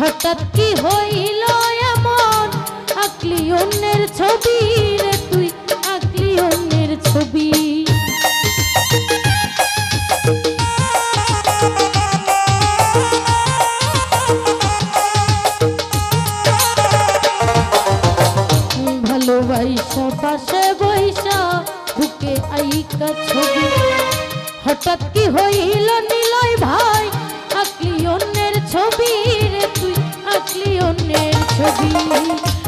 হঠাৎ কি হইল এমন? আকলি অন্যের ছবি রে তুই, আকলি অন্যের ছবি। হঠাৎ কি হইল নিলয় ভাই? রাধি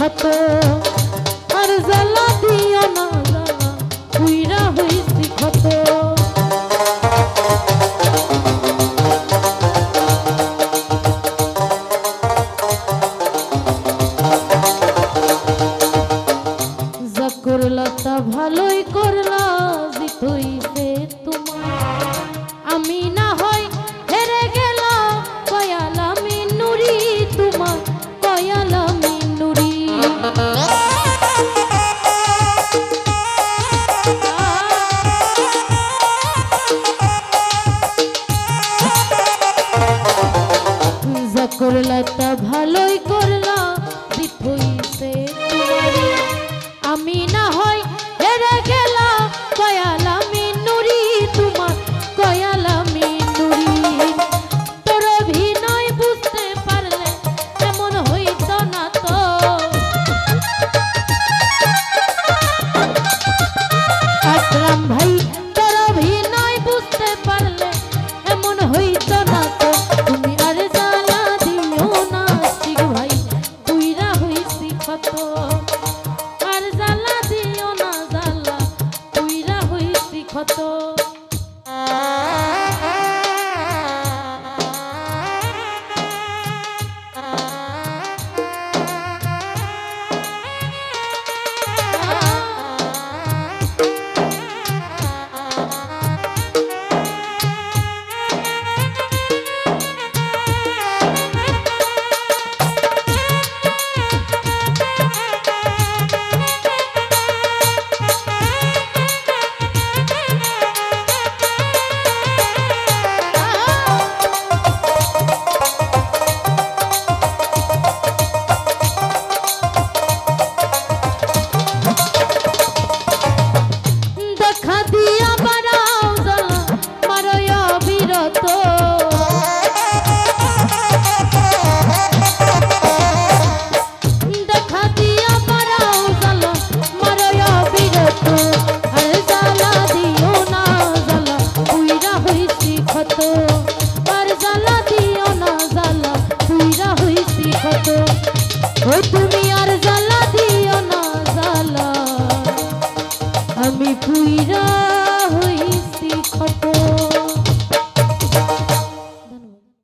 rapaz.